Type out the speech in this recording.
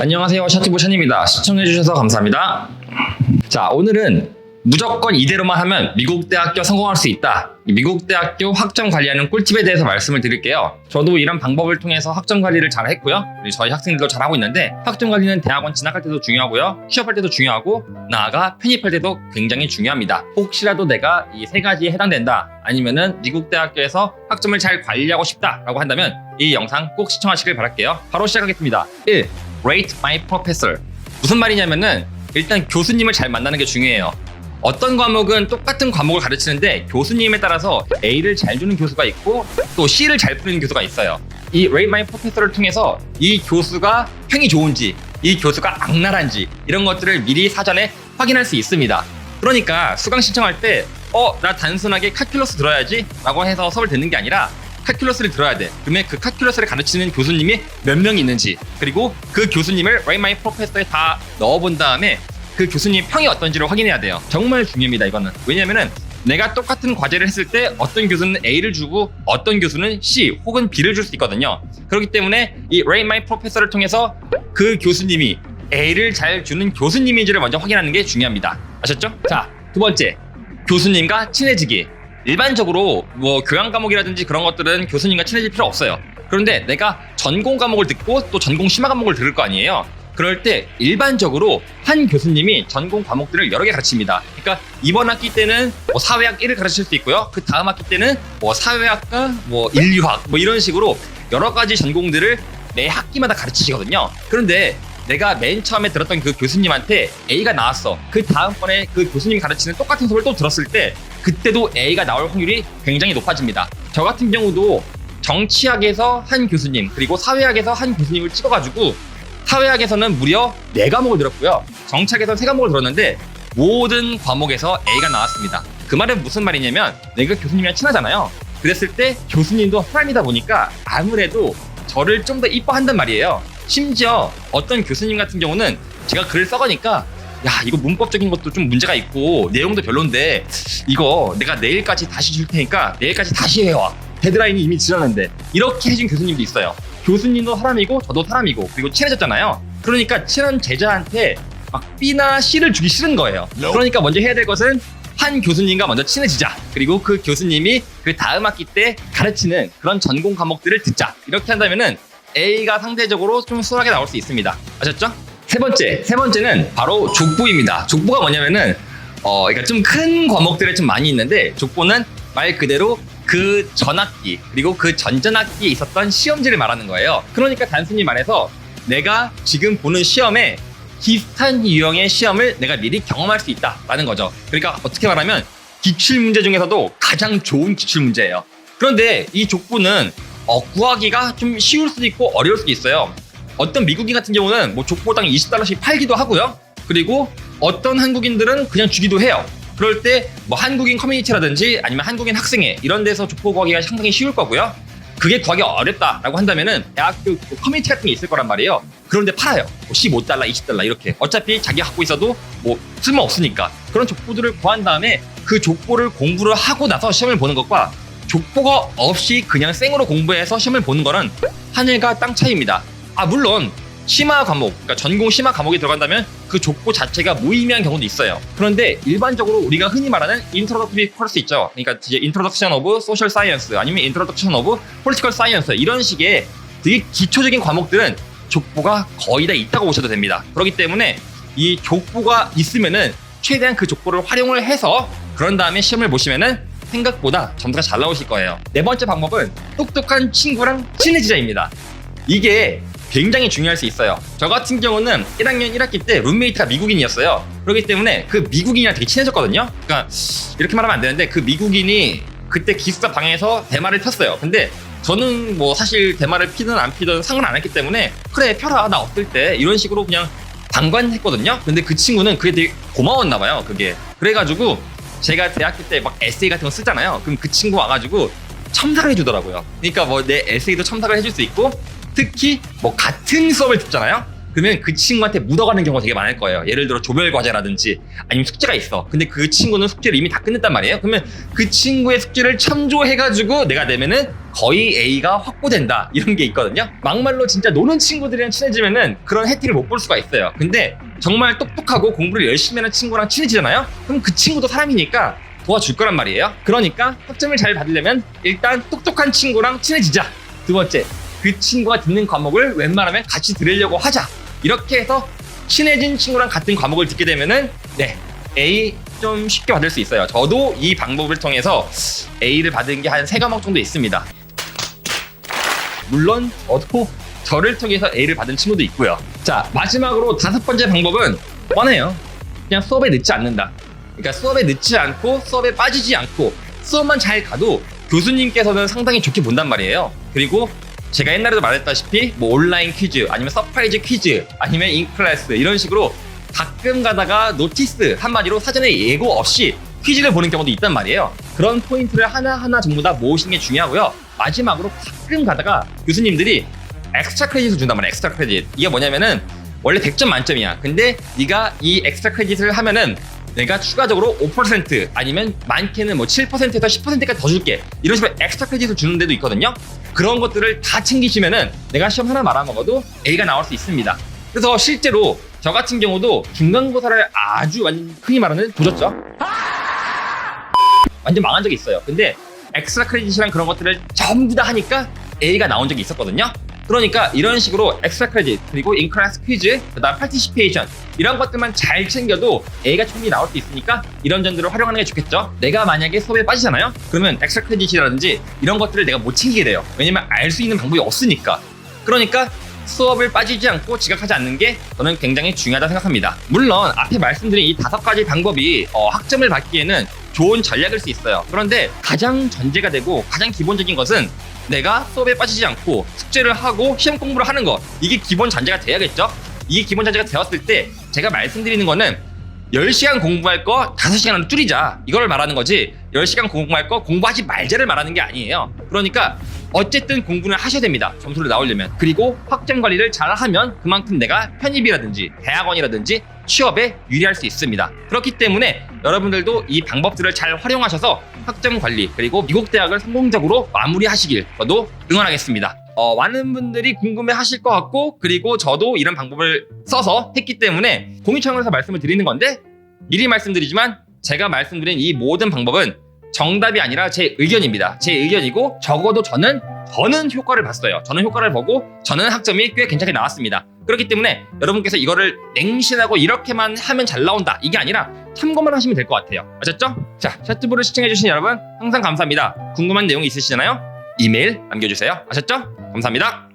안녕하세요. 샤티보 샤입니다 시청해주셔서 감사합니다. 자, 오늘은 무조건 이대로만 하면 미국 대학교 성공할 수 있다. 이 미국 대학교 학점 관리하는 꿀팁에 대해서 말씀을 드릴게요. 저도 이런 방법을 통해서 학점 관리를 잘 했고요. 저희 학생들도 잘 하고 있는데 학점 관리는 대학원 진학할 때도 중요하고요. 취업할 때도 중요하고 나아가 편입할 때도 굉장히 중요합니다. 혹시라도 내가 이 세 가지에 해당된다. 아니면은 미국 대학교에서 학점을 잘 관리하고 싶다라고 한다면 이 영상 꼭 시청하시길 바랄게요. 바로 시작하겠습니다. 1. Rate my professor. 무슨 말이냐면은 일단 교수님을 잘 만나는 게 중요해요. 어떤 과목은 똑같은 과목을 가르치는데 교수님에 따라서 A를 잘 주는 교수가 있고 또 C를 잘 푸는 교수가 있어요. 이 Rate My Professor를 통해서 이 교수가 평이 좋은지, 이 교수가 악랄한지 이런 것들을 미리 사전에 확인할 수 있습니다. 그러니까 수강 신청할 때 어, 나 단순하게 카큘러스 들어야지 라고 해서 수업을 듣는 게 아니라 카큘러스를 들어야 돼. 그러면 그 카큘러스를 가르치는 교수님이 몇명 있는지 그리고 그 교수님을 My Professor에 다 넣어본 다음에 그 교수님 평이 어떤지를 확인해야 돼요. 정말 중요합니다, 이거는. 왜냐면은 내가 똑같은 과제를 했을 때 어떤 교수는 A를 주고 어떤 교수는 C 혹은 B를 줄 수 있거든요. 그렇기 때문에 이 My Professor를 통해서 그 교수님이 A를 잘 주는 교수님인지를 먼저 확인하는 게 중요합니다. 아셨죠? 자, 두 번째. 교수님과 친해지기. 일반적으로 뭐 교양 과목이라든지 그런 것들은 교수님과 친해질 필요 없어요. 그런데 내가 전공 과목을 듣고 또 전공 심화 과목을 들을 거 아니에요. 그럴 때 일반적으로 한 교수님이 전공 과목들을 여러 개 가르칩니다. 그러니까 이번 학기 때는 뭐 사회학 1을 가르칠 수 있고요. 그 다음 학기 때는 뭐 사회학과, 뭐 인류학, 뭐 이런 식으로 여러 가지 전공들을 매 학기마다 가르치시거든요. 그런데 내가 맨 처음에 들었던 그 교수님한테 A가 나왔어. 그 다음번에 그 교수님이 가르치는 똑같은 수업을 또 들었을 때 그때도 A가 나올 확률이 굉장히 높아집니다. 저 같은 경우도 정치학에서 한 교수님 그리고 사회학에서 한 교수님을 찍어가지고 사회학에서는 무려 4과목을 들었고요. 정치학에서는 3과목을 들었는데 모든 과목에서 A가 나왔습니다. 그 말은 무슨 말이냐면 내가 교수님이랑 친하잖아요. 그랬을 때 교수님도 사람이다 보니까 아무래도 저를 좀 더 이뻐한단 말이에요. 심지어 어떤 교수님 같은 경우는 제가 글을 써가니까 야 이거 문법적인 것도 좀 문제가 있고 내용도 별론데 이거 내가 내일까지 다시 줄 테니까 내일까지 다시 해와. 데드라인이 이미 지났는데. 이렇게 해준 교수님도 있어요. 교수님도 사람이고 저도 사람이고 그리고 친해졌잖아요. 그러니까 친한 제자한테 막 B나 C를 주기 싫은 거예요. 그러니까 먼저 해야 될 것은 한 교수님과 먼저 친해지자. 그리고 그 교수님이 그 다음 학기 때 가르치는 그런 전공 과목들을 듣자. 이렇게 한다면은 A가 상대적으로 좀 수월하게 나올 수 있습니다. 아셨죠? 세 번째, 세 번째는 바로 족보입니다. 족보가 뭐냐면은 어, 그러니까 좀 큰 과목들에 좀 많이 있는데 족보는 말 그대로 그 전학기 그리고 그 전전학기에 있었던 시험지를 말하는 거예요. 그러니까 단순히 말해서 내가 지금 보는 시험에 비슷한 유형의 시험을 내가 미리 경험할 수 있다라는 거죠. 그러니까 어떻게 말하면 기출 문제 중에서도 가장 좋은 기출 문제예요. 그런데 이 족보는 어, 구하기가 좀 쉬울 수도 있고 어려울 수도 있어요. 어떤 미국인 같은 경우는 뭐 족보당 20달러씩 팔기도 하고요. 그리고 어떤 한국인들은 그냥 주기도 해요. 그럴 때 뭐 한국인 커뮤니티라든지 아니면 한국인 학생회 이런 데서 족보 구하기가 상당히 쉬울 거고요. 그게 구하기 어렵다라고 한다면은 대학교 그 커뮤니티 같은 게 있을 거란 말이에요. 그런데 팔아요. 뭐 15달러, 20달러 이렇게. 어차피 자기가 갖고 있어도 뭐 쓸모 없으니까. 그런 족보들을 구한 다음에 그 족보를 공부를 하고 나서 시험을 보는 것과 족보가 없이 그냥 생으로 공부해서 시험을 보는 거는 하늘과 땅 차이입니다. 아 물론 심화 과목, 그러니까 전공 심화 과목이 들어간다면 그 족보 자체가 무의미한 경우도 있어요. 그런데 일반적으로 우리가 흔히 말하는 인트로덕티브 코र्스 있죠. 그러니까 이제 인트로덕션 오브 소셜 사이언스 아니면 인트로덕션 오브 폴리티컬 사이언스 이런 식의 되게 기초적인 과목들은 족보가 거의 다 있다고 보셔도 됩니다. 그렇기 때문에 이 족보가 있으면은 최대한 그 족보를 활용을 해서 그런 다음에 시험을 보시면은 생각보다 점수가 잘 나오실 거예요. 네 번째 방법은 똑똑한 친구랑 친해지자입니다. 이게 굉장히 중요할 수 있어요. 저 같은 경우는 1학년 1학기 때 룸메이트가 미국인이었어요. 그렇기 때문에 그 미국인이랑 되게 친해졌거든요. 그러니까 이렇게 말하면 안 되는데 그 미국인이 그때 기숙사 방에서 대마를 폈어요. 근데 저는 뭐 사실 대마를 피든 안 피든 상관 안 했기 때문에 그래 펴라 나 없을 때 이런 식으로 그냥 방관했거든요. 근데 그 친구는 그게 되게 고마웠나 봐요. 그게 그래가지고 제가 대학교 때 막 에세이 같은 거 쓰잖아요. 그럼 그 친구 와가지고 첨삭을 해주더라고요. 그러니까 뭐 내 에세이도 첨삭을 해줄 수 있고 특히 뭐 같은 수업을 듣잖아요. 그러면 그 친구한테 묻어가는 경우가 되게 많을 거예요. 예를 들어 조별 과제라든지 아니면 숙제가 있어. 근데 그 친구는 숙제를 이미 다 끝냈단 말이에요. 그러면 그 친구의 숙제를 참조해가지고 내가 내면은 거의 A가 확보된다. 이런 게 있거든요. 막말로 진짜 노는 친구들이랑 친해지면은 그런 혜택을 못 볼 수가 있어요. 근데 정말 똑똑하고 공부를 열심히 하는 친구랑 친해지잖아요? 그럼 그 친구도 사람이니까 도와줄 거란 말이에요. 그러니까 학점을 잘 받으려면 일단 똑똑한 친구랑 친해지자. 두 번째, 그 친구가 듣는 과목을 웬만하면 같이 들으려고 하자. 이렇게 해서 친해진 친구랑 같은 과목을 듣게 되면은 네 A 좀 쉽게 받을 수 있어요. 저도 이 방법을 통해서 A를 받은 게 한 세 과목 정도 있습니다. 물론 저도 저를 통해서 A를 받은 친구도 있고요. 자 마지막으로 다섯 번째 방법은 뻔해요. 그냥 수업에 늦지 않는다. 그러니까 수업에 늦지 않고 수업에 빠지지 않고 수업만 잘 가도 교수님께서는 상당히 좋게 본단 말이에요. 그리고 제가 옛날에도 말했다시피 뭐 온라인 퀴즈 아니면 서프라이즈 퀴즈 아니면 인클래스 이런 식으로 가끔 가다가 노티스 한마디로 사전에 예고 없이 퀴즈를 보는 경우도 있단 말이에요. 그런 포인트를 하나하나 전부 다 모으시는 게 중요하고요. 마지막으로 가끔 가다가 교수님들이 엑스트라 크레딧을 준단 말이에요. 엑스트라 크레딧. 이게 뭐냐면은 원래 100점 만점이야. 근데 네가 이 엑스트라 크레딧을 하면은 내가 추가적으로 5% 아니면 많게는 뭐 7%에서 10%까지 더 줄게. 이런 식으로 엑스트라 크레딧을 주는 데도 있거든요. 그런 것들을 다 챙기시면은 내가 시험 하나 말아 먹어도 A가 나올 수 있습니다. 그래서 실제로 저 같은 경우도 중간고사를 아주 완전 흔히 말하는 조졌죠. 완전 망한 적이 있어요. 근데 엑스트라 크레딧이랑 그런 것들을 전부 다 하니까 A가 나온 적이 있었거든요. 그러니까 이런 식으로 엑스트라 크레딧 그리고 인클래스 퀴즈 그다음 파티시페이션 이런 것들만 잘 챙겨도 A가 충분히 나올 수 있으니까 이런 점들을 활용하는 게 좋겠죠. 내가 만약에 수업에 빠지잖아요. 그러면 엑스트라 크레딧이라든지 이런 것들을 내가 못 챙기게 돼요. 왜냐면 알 수 있는 방법이 없으니까. 그러니까 수업을 빠지지 않고 지각하지 않는 게 저는 굉장히 중요하다 생각합니다. 물론 앞에 말씀드린 이 다섯 가지 방법이 어, 학점을 받기에는 좋은 전략일 수 있어요. 그런데 가장 전제가 되고 가장 기본적인 것은 내가 수업에 빠지지 않고 숙제를 하고 시험 공부를 하는 거 이게 기본 전제가 돼야겠죠? 이게 기본 전제가 되었을 때 제가 말씀드리는 거는 10시간 공부할 거 5시간으로 줄이자. 이걸 말하는 거지 10시간 공부할 거 공부하지 말자를 말하는 게 아니에요. 그러니까 어쨌든 공부는 하셔야 됩니다. 점수를 나오려면. 그리고 학점 관리를 잘 하면 그만큼 내가 편입이라든지 대학원이라든지 취업에 유리할 수 있습니다. 그렇기 때문에 여러분들도 이 방법들을 잘 활용하셔서 학점 관리 그리고 미국 대학을 성공적으로 마무리하시길 저도 응원하겠습니다. 어, 많은 분들이 궁금해 하실 것 같고, 그리고 저도 이런 방법을 써서 했기 때문에 공유청에서 말씀을 드리는 건데, 미리 말씀드리지만, 제가 말씀드린 이 모든 방법은 정답이 아니라 제 의견입니다. 제 의견이고, 적어도 저는, 저는 효과를 봤어요. 저는 효과를 보고, 저는 학점이 꽤 괜찮게 나왔습니다. 그렇기 때문에 여러분께서 이거를 냉신하고 이렇게만 하면 잘 나온다. 이게 아니라 참고만 하시면 될 것 같아요. 아셨죠? 자, 샷트브를 시청해주신 여러분, 항상 감사합니다. 궁금한 내용이 있으시잖아요? 이메일 남겨주세요. 아셨죠? 감사합니다.